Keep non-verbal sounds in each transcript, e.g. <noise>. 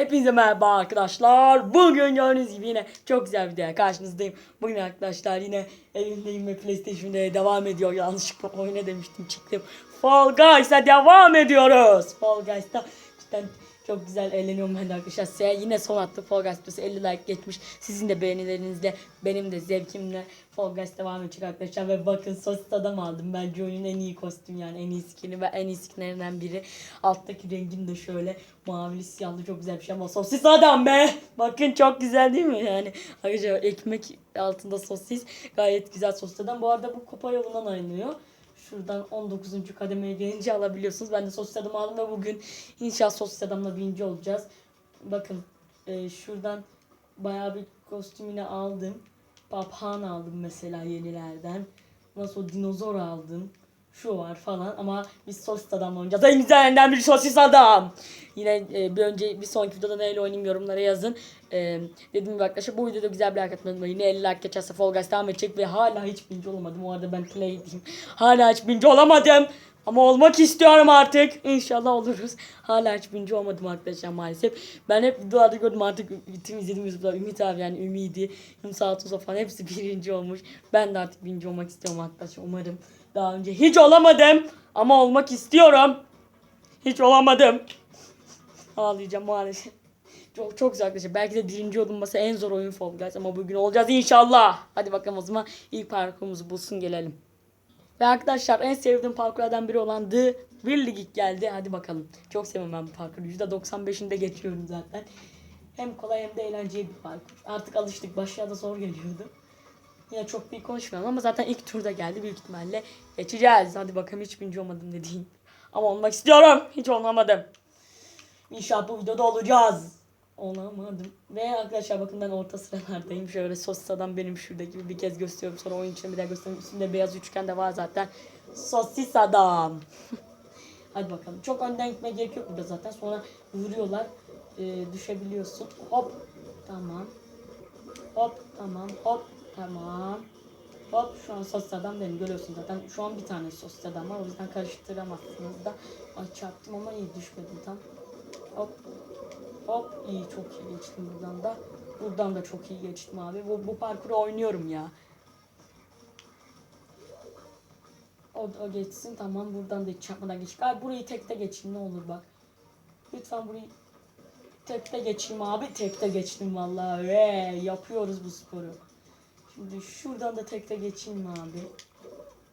Hepinize merhaba arkadaşlar. Bugün gördüğünüz gibi yine çok güzel bir videoya karşınızdayım. Bugün arkadaşlar yine evimdeyim ve PlayStation'da devam ediyor. Yanlışlıkla oyna demiştim çıktım. Fall Guys'a devam ediyoruz. Fall Guys'ta cidden çok güzel eğleniyorum ben arkadaşlar. Size yine son attı Fall Guys videosu 50 like geçmiş. Sizin de beğenilerinizle benim de zevkimle Fall Guys devam edecek arkadaşlar. Ve bakın sosis adam aldım. Bence oyunun en iyi kostüm yani en iyi skini ve en iyi skinlerinden biri. Alttaki rengim de şöyle mavili siyahlı çok güzel bir şey ama sosis adam be. Bakın çok güzel değil mi yani. Arkadaşlar ekmek altında sosis gayet güzel sosis adam. Bu arada bu kupa yolundan ayrılıyor. Şuradan 19. kademeye gelince alabiliyorsunuz. Ben de sosis adamı aldım ve bugün inşallah sosis adamla birinci olacağız. Bakın e, şuradan bayağı bir kostüm yine aldım. Papağan aldım mesela yenilerden. Nasıl o dinozor aldım. Şu var falan ama biz sosis adamla oynayacağız. En güzelinden bir sosis adam. Yine e, bir önce bir sonraki videoda neyle oynayayım yorumlara yazın. E, dediğim gibi arkadaşlar bu videoda güzel bir like unutmayın. Yine 50 like geçerse Fall Guys devam edecek ve hala hiç birinci olamadım. O arada ben play diyeyim. Hala hiç birinci olamadım. Ama olmak istiyorum artık. İnşallah oluruz. Hala hiç birinci olmadım arkadaşlar maalesef. Ben hep videolarda gördüm artık bütün izlediğim YouTube'da Ümit abi yani Ümidi, Yunus Altuğ falan hepsi <laughs> birinci olmuş. Ben de artık birinci olmak istiyorum arkadaşlar umarım. Daha önce hiç olamadım ama olmak istiyorum. Hiç olamadım. Ağlayacağım maalesef. Çok, çok güzel. Belki de birinci olunması en zor oyun Fall Guys ama bugün olacağız inşallah. Hadi bakalım o zaman ilk parkurumuzu bulsun gelelim. Ve arkadaşlar en sevdiğim parkurlardan biri olan The Will League geldi. Hadi bakalım. Çok seviyorum ben bu parkuru. %95'inde geçiyorum zaten. Hem kolay hem de eğlenceli bir parkur. Artık alıştık. Başlarda zor geliyordu. Yine çok bir konuşmayalım ama zaten ilk turda geldi. Büyük ihtimalle geçeceğiz. Hadi bakalım hiç birinci olmadım dediğim. Ama olmak istiyorum. Hiç olamadım. İnşallah bu videoda olacağız. Olamadım. Ve arkadaşlar bakın ben orta sıralardayım. Şöyle sosis adam benim şuradaki bir kez gösteriyorum. Sonra oyun içinde bir daha gösteriyorum. Üstünde beyaz üçgen de var zaten. Sosis adam. <laughs> Hadi bakalım. Çok önden gitmeye gerek yok burada zaten. Sonra vuruyorlar. Ee, düşebiliyorsun. Hop. Tamam. Hop. Tamam. Hop. Tamam. Hop şu an sosis adam benim görüyorsun zaten. Şu an bir tane sosis adam var. O yüzden karıştıramazsınız da. Ay çarptım ama iyi düşmedim tam. Hop. Hop iyi çok iyi geçtim buradan da. Buradan da çok iyi geçtim abi. Bu, bu parkuru oynuyorum ya. O, o geçsin tamam buradan da hiç çarpmadan geç. Abi burayı tekte geçeyim ne olur bak. Lütfen burayı tekte geçeyim abi. Tekte geçtim vallahi. Ve yapıyoruz bu sporu. Şimdi şuradan da tekte geçeyim mi abi?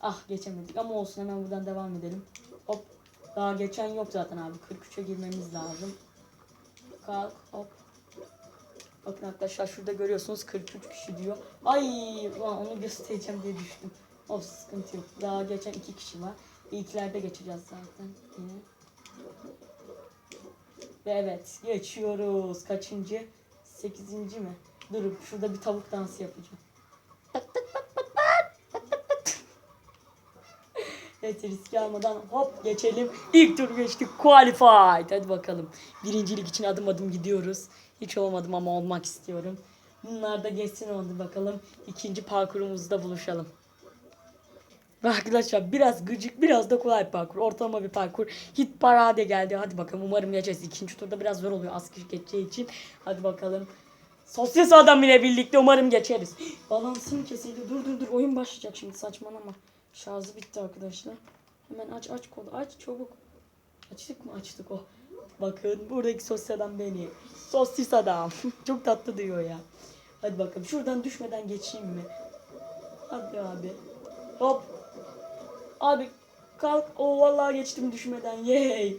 Ah geçemedik ama olsun hemen buradan devam edelim. Hop. Daha geçen yok zaten abi. 43'e girmemiz lazım. Kalk hop. Bakın arkadaşlar şurada görüyorsunuz 43 kişi diyor. Ay onu göstereceğim diye düştüm. O sıkıntı yok. Daha geçen iki kişi var. İlklerde geçeceğiz zaten yine. Ve evet geçiyoruz. Kaçıncı? Sekizinci mi? Dur şurada bir tavuk dansı yapacağım. Evet riski almadan hop geçelim. İlk tur geçtik. Qualified. Hadi bakalım. Birincilik için adım adım gidiyoruz. Hiç olmadım ama olmak istiyorum. Bunlar da geçsin oldu bakalım. İkinci parkurumuzda buluşalım. Arkadaşlar biraz gıcık biraz da kolay parkur. Ortalama bir parkur. Hit parade geldi. Hadi bakalım umarım geçeceğiz. İkinci turda biraz zor oluyor az kişi geçeceği için. Hadi bakalım. Sosyal adam ile birlikte umarım geçeriz. <gasps> Balansım kesildi. Dur dur dur oyun başlayacak şimdi saçmalama. Şarjı bitti arkadaşlar. Hemen aç aç kodu aç çabuk. Açtık mı açtık o. Bakın buradaki sosyal adam beni. Sosis adam. <laughs> Çok tatlı diyor ya. Hadi bakalım şuradan düşmeden geçeyim mi? Hadi abi. Hop. Abi kalk. O vallahi geçtim düşmeden. Yay.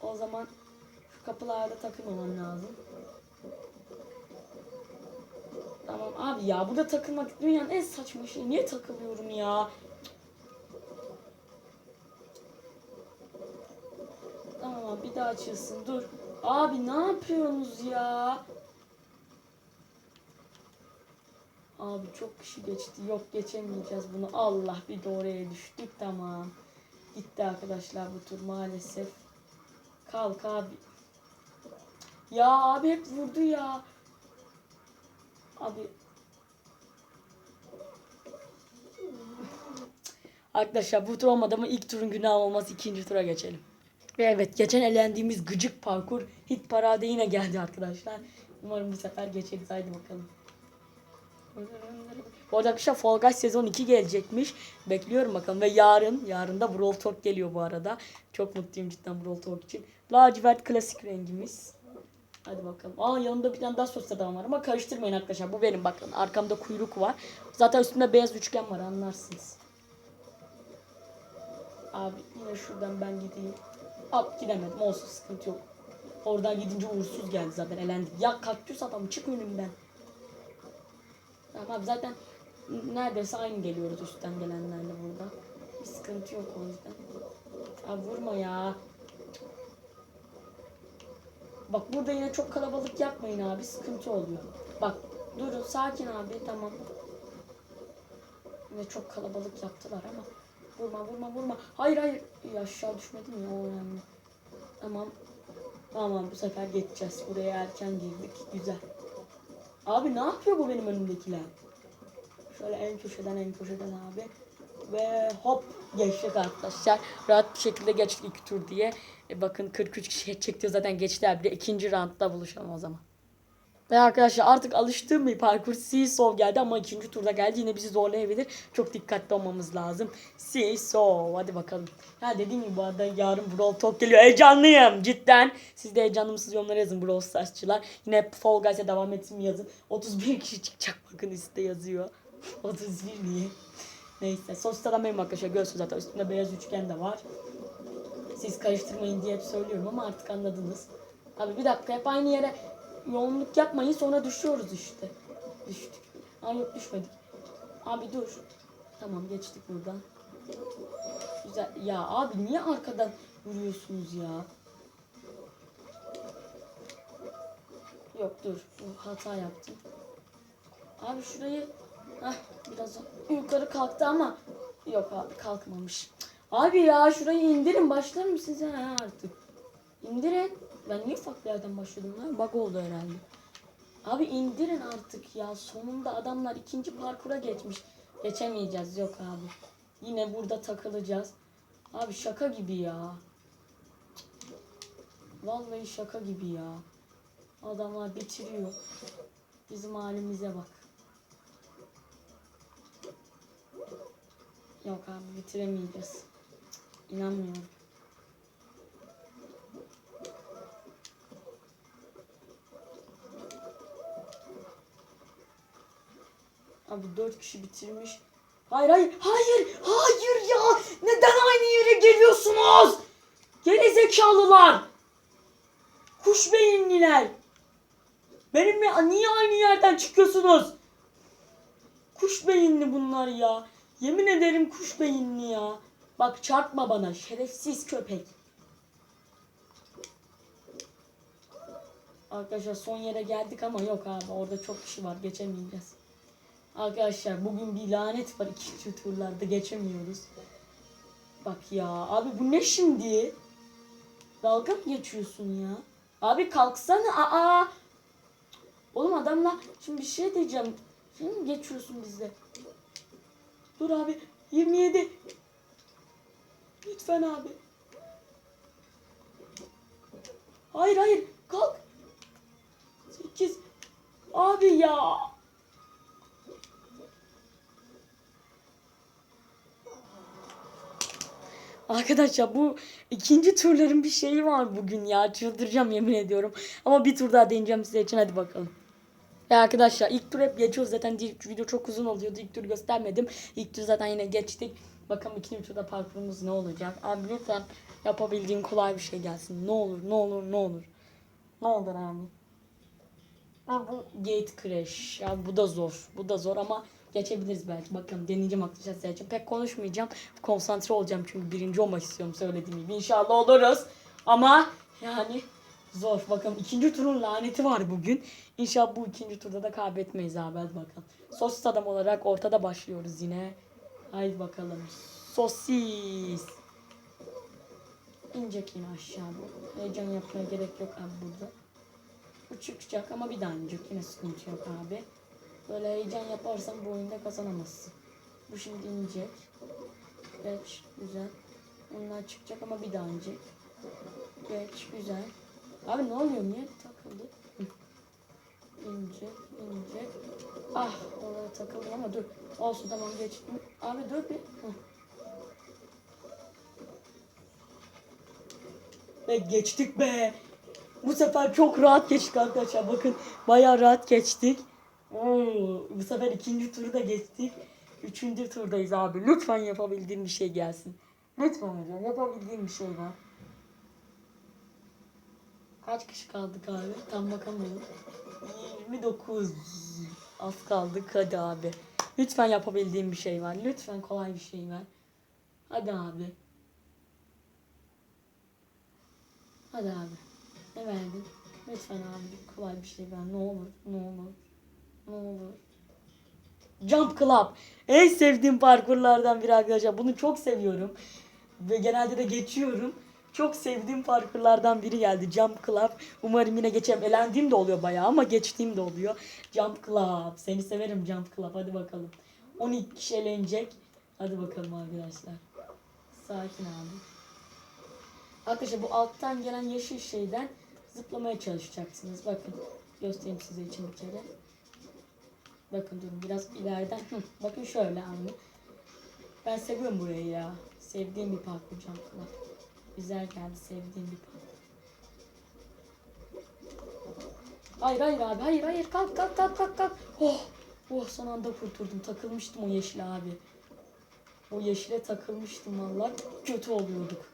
O zaman şu kapılarda takılmamam lazım. Tamam abi ya burada takılmak dünyanın en saçma şeyi. Niye takılıyorum ya? Tamam abi bir daha açılsın dur. Abi ne yapıyorsunuz ya? Abi çok kişi geçti. Yok geçemeyeceğiz bunu. Allah bir de oraya düştük tamam. Gitti arkadaşlar bu tur maalesef. Kalk abi. Ya abi hep vurdu ya. Abi. Arkadaşlar bu tur olmadı ama ilk turun günah olmaz ikinci tura geçelim. Ve evet geçen elendiğimiz gıcık parkur hit parade yine geldi arkadaşlar. Umarım bu sefer geçeriz. Haydi bakalım. Bu arada arkadaşlar Fall Guys sezon 2 gelecekmiş. Bekliyorum bakalım. Ve yarın, yarın da Brawl Talk geliyor bu arada. Çok mutluyum cidden Brawl Talk için. Lacivert klasik rengimiz. Hadi bakalım. Aa yanımda bir tane daha sosyal adam var ama karıştırmayın arkadaşlar. Bu benim bakın. Arkamda kuyruk var. Zaten üstünde beyaz üçgen var anlarsınız. Abi yine şuradan ben gideyim. Abi gidemedim olsun sıkıntı yok. Oradan gidince uğursuz geldi zaten elendik. Ya kaktüs adam çık önümden. Tamam abi zaten neredeyse aynı geliyoruz üstten gelenlerle burada. Bir sıkıntı yok o yüzden. Abi vurma ya. Bak burada yine çok kalabalık yapmayın abi sıkıntı oluyor. Bak durun sakin abi tamam. Ve çok kalabalık yaptılar ama. Vurma vurma vurma. Hayır hayır. İyi, aşağı düşmedim ya o önemli. Tamam. Tamam bu sefer geçeceğiz. Buraya erken girdik. Güzel. Abi ne yapıyor bu benim önümdekiler? Şöyle en köşeden en köşeden abi. Ve hop geçtik arkadaşlar. Rahat bir şekilde geçtik iki tur diye. E bakın 43 kişi çekti zaten geçtiler. Bir de ikinci roundda buluşalım o zaman. Ve arkadaşlar artık alıştığım bir parkur Seesaw geldi ama ikinci turda geldi. Yine bizi zorlayabilir. Çok dikkatli olmamız lazım. Seesaw hadi bakalım. Ha dediğim gibi bu arada yarın Brawl Talk geliyor. Heyecanlıyım cidden. Siz de heyecanlı mısınız yorumlara yazın Brawl Stars'çılar. Yine Fall Guys'e devam etsin yazın. 31 kişi çıkacak bakın üstte yazıyor. <laughs> 31 niye? Neyse sosyal aramayın arkadaşlar görüyorsunuz zaten üstünde beyaz üçgen de var. Siz karıştırmayın diye hep söylüyorum ama artık anladınız. Abi bir dakika hep aynı yere yoğunluk yapmayın sonra düşüyoruz işte. Düştük. Aa yok düşmedik. Abi dur. Tamam geçtik buradan. Güzel. Ya abi niye arkadan vuruyorsunuz ya? Yok dur. Hata yaptım. Abi şurayı Heh, biraz yukarı kalktı ama yok abi kalkmamış. Abi ya şurayı indirin başlar mısınız ha artık? İndirin. Ben niye farklı yerden başladım lan? Bug oldu herhalde. Abi indirin artık ya. Sonunda adamlar ikinci parkura geçmiş. Geçemeyeceğiz yok abi. Yine burada takılacağız. Abi şaka gibi ya. Vallahi şaka gibi ya. Adamlar bitiriyor. Bizim halimize bak. Yok abi bitiremeyeceğiz. İnanmıyorum. Abi dört kişi bitirmiş. Hayır hayır hayır hayır ya neden aynı yere geliyorsunuz? Geri zekalılar. Kuş beyinliler. Benimle niye aynı yerden çıkıyorsunuz? Kuş beyinli bunlar ya. Yemin ederim kuş beyinli ya. Bak çarpma bana şerefsiz köpek. Arkadaşlar son yere geldik ama yok abi orada çok kişi var geçemeyeceğiz. Arkadaşlar bugün bir lanet var ikinci turlarda geçemiyoruz. Bak ya abi bu ne şimdi? Dalga mı geçiyorsun ya? Abi kalksana aa. Oğlum adamla şimdi bir şey diyeceğim. Şimdi geçiyorsun bizde? Dur abi 27. Lütfen abi. Hayır hayır kalk. 8. Abi ya. Arkadaşlar bu ikinci turların bir şeyi var bugün ya. Çıldıracağım yemin ediyorum. Ama bir tur daha deneyeceğim size için hadi bakalım. Ya arkadaşlar ilk tur hep geçiyoruz zaten video çok uzun oluyordu. İlk tur göstermedim. İlk tur zaten yine geçtik. Bakalım ikinci turda parkurumuz ne olacak. Abi lütfen yapabildiğim kolay bir şey gelsin. Ne olur ne olur ne olur. Ne olur abi. Abi bu gate crash. Ya bu da zor. Bu da zor ama geçebiliriz belki. Bakalım deneyeceğim arkadaşlar sizler için. Pek konuşmayacağım. Konsantre olacağım çünkü birinci olmak istiyorum söylediğim gibi. İnşallah oluruz. Ama yani zor. Bakalım ikinci turun laneti var bugün. İnşallah bu ikinci turda da kaybetmeyiz abi. Hadi bakalım. Sosis adam olarak ortada başlıyoruz yine. Haydi bakalım. Sosis. İnecek yine aşağı bu. Heyecan yapmaya gerek yok abi burada. Bu çıkacak ama bir daha inecek. Yine sıkıntı yok abi. Böyle heyecan yaparsan bu oyunda kazanamazsın. Bu şimdi inecek. Evet güzel. Onlar çıkacak ama bir daha inecek. Geç güzel. Abi ne oluyor niye takıldı? İnce ince. Ah oraya takıldı ama dur. Olsun tamam geçtim. Abi dur bir. Hı. Ve geçtik be. Bu sefer çok rahat geçtik arkadaşlar. Bakın bayağı rahat geçtik. Oo, bu sefer ikinci turu da geçtik. Üçüncü turdayız abi. Lütfen yapabildiğim bir şey gelsin. Lütfen hocam yapabildiğim bir şey var. Kaç kişi kaldık abi? Tam bakamıyorum. 29. Az kaldık hadi abi. Lütfen yapabildiğim bir şey var. Lütfen kolay bir şey ver. Hadi abi. Hadi abi. Ne verdin? Lütfen abi kolay bir şey ver. Ne olur, ne olur. Ne olur. Jump Club. En sevdiğim parkurlardan biri arkadaşlar. Bunu çok seviyorum. Ve genelde de geçiyorum. Çok sevdiğim parkurlardan biri geldi. Jump Club. Umarım yine geçerim. Elendiğim de oluyor bayağı ama geçtiğim de oluyor. Jump Club. Seni severim Jump Club. Hadi bakalım. 12 kişi elenecek. Hadi bakalım arkadaşlar. Sakin abi. Arkadaşlar bu alttan gelen yeşil şeyden zıplamaya çalışacaksınız. Bakın göstereyim size için bir kere. Bakın durun biraz ileriden. Bakın şöyle abi. Ben seviyorum burayı ya. Sevdiğim bir parkur Jump Güzel geldi sevdiğim bir parkur. Hayır hayır abi hayır hayır kalk kalk kalk kalk kalk. Oh oh son anda kurtuldum takılmıştım o yeşile abi. O yeşile takılmıştım vallahi kötü oluyorduk.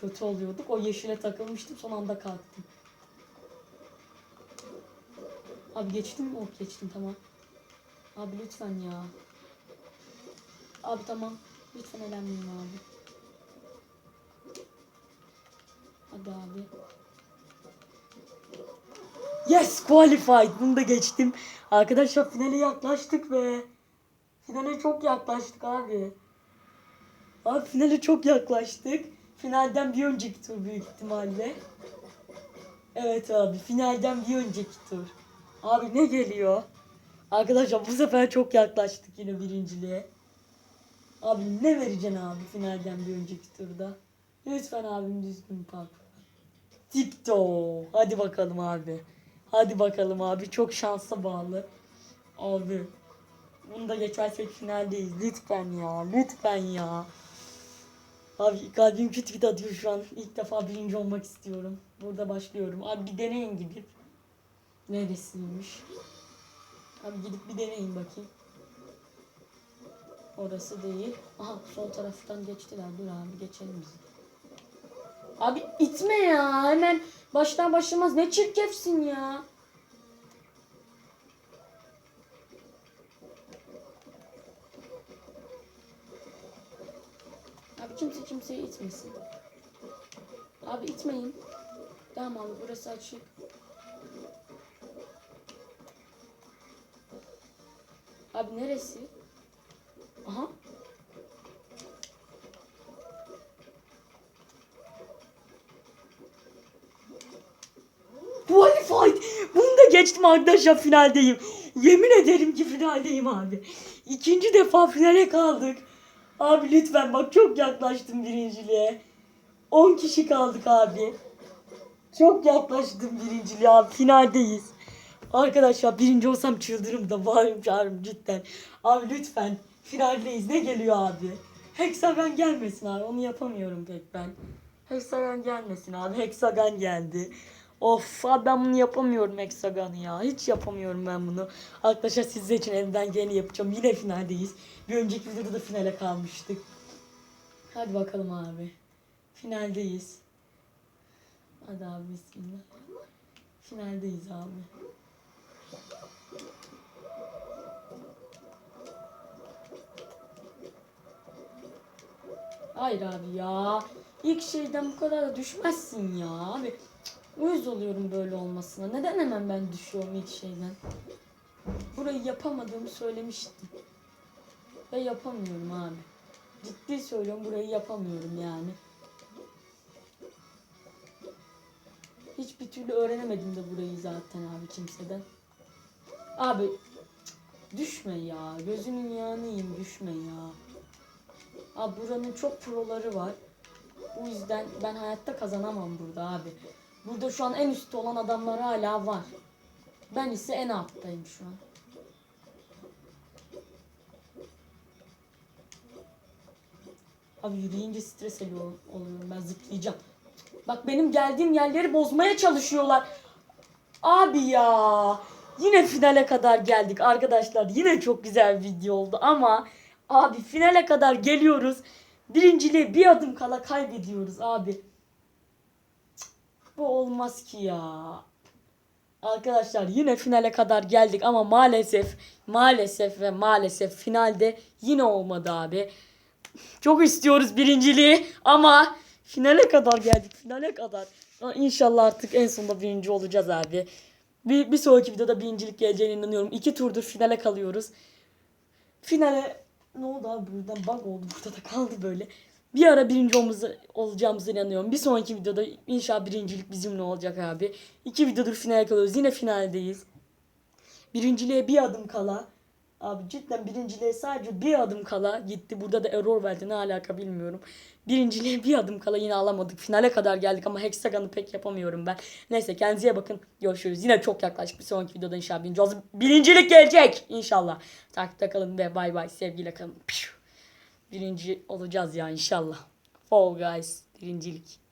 Kötü oluyorduk o yeşile takılmıştım son anda kalktım. Abi geçtim mi? Oh geçtim tamam. Abi lütfen ya. Abi tamam. Lütfen elenmeyin abi. Hadi abi. Yes qualified. Bunu da geçtim. Arkadaşlar finale yaklaştık be. Finale çok yaklaştık abi. Abi finale çok yaklaştık. Finalden bir önceki tur büyük ihtimalle. Evet abi finalden bir önceki tur. Abi ne geliyor? Arkadaşlar bu sefer çok yaklaştık yine birinciliğe. Abi ne vereceksin abi finalden bir önceki turda? Lütfen abim düzgün parkur. Tipto. Hadi bakalım abi. Hadi bakalım abi. Çok şansa bağlı. Abi. Bunu da geçersek finaldeyiz. Lütfen ya. Lütfen ya. Abi kalbim küt küt atıyor şu an. İlk defa birinci olmak istiyorum. Burada başlıyorum. Abi bir deneyin gidip. Neresiymiş? Abi gidip bir deneyin bakayım. Orası değil. Aha sol taraftan geçtiler. Dur abi geçelim biz. Abi itme ya. Hemen baştan başlamaz. Ne çirkefsin ya. Abi kimse kimseyi itmesin. Abi itmeyin. Tamam abi burası açık. Abi neresi? Geçtim arkadaşlar finaldeyim. Yemin ederim ki finaldeyim abi. İkinci defa finale kaldık. Abi lütfen bak çok yaklaştım birinciliğe. 10 kişi kaldık abi. Çok yaklaştım birinciliğe abi. Finaldeyiz. Arkadaşlar birinci olsam çıldırırım da bağırım çağırırım cidden. Abi lütfen finaldeyiz. Ne geliyor abi? Hexagon gelmesin abi. Onu yapamıyorum pek ben. Hexagon gelmesin abi. Hexagon geldi. Of ben bunu yapamıyorum Hexagon'u ya. Hiç yapamıyorum ben bunu. Arkadaşlar sizler için elimden geleni yapacağım. Yine finaldeyiz. Bir önceki videoda da finale kalmıştık. Hadi bakalım abi. Finaldeyiz. Hadi abi bismillah. Finaldeyiz abi. Hayır abi ya. İlk şeyden bu kadar da düşmezsin ya abi. Uyuz oluyorum böyle olmasına. Neden hemen ben düşüyorum ilk şeyden? Burayı yapamadığımı söylemiştim. Ve yapamıyorum abi. Ciddi söylüyorum burayı yapamıyorum yani. Hiçbir türlü öğrenemedim de burayı zaten abi kimseden. Abi düşme ya. Gözünün yiyeyim düşme ya. Abi buranın çok proları var. Bu yüzden ben hayatta kazanamam burada abi. Burada şu an en üstte olan adamlar hala var. Ben ise en alttayım şu an. Abi yürüyünce stres oluyorum, ben zıplayacağım. Bak benim geldiğim yerleri bozmaya çalışıyorlar. Abi ya. Yine finale kadar geldik arkadaşlar. Yine çok güzel video oldu ama abi finale kadar geliyoruz. Birinciliğe bir adım kala kaybediyoruz abi. Bu olmaz ki ya. Arkadaşlar yine finale kadar geldik ama maalesef maalesef ve maalesef finalde yine olmadı abi. Çok istiyoruz birinciliği ama finale kadar geldik. Finale kadar. İnşallah artık en sonunda birinci olacağız abi. Bir, bir sonraki videoda birincilik geleceğine inanıyorum. İki turdur finale kalıyoruz. Finale ne oldu abi buradan bug oldu burada da kaldı böyle. Bir ara birinci olmamıza, olacağımıza inanıyorum. Bir sonraki videoda inşallah birincilik bizimle olacak abi. İki videodur finale kalıyoruz. Yine finaldeyiz. Birinciliğe bir adım kala. Abi cidden birinciliğe sadece bir adım kala gitti. Burada da error verdi ne alaka bilmiyorum. Birinciliğe bir adım kala yine alamadık. Finale kadar geldik ama hexagon'ı pek yapamıyorum ben. Neyse kendinize bakın. Görüşürüz. Yine çok yaklaşık bir sonraki videoda inşallah birinci olacağız. Birincilik gelecek inşallah. Takipte kalın ve bay bay. Sevgiyle kalın. Piu. Birinci olacağız ya inşallah. Fall Guys birincilik.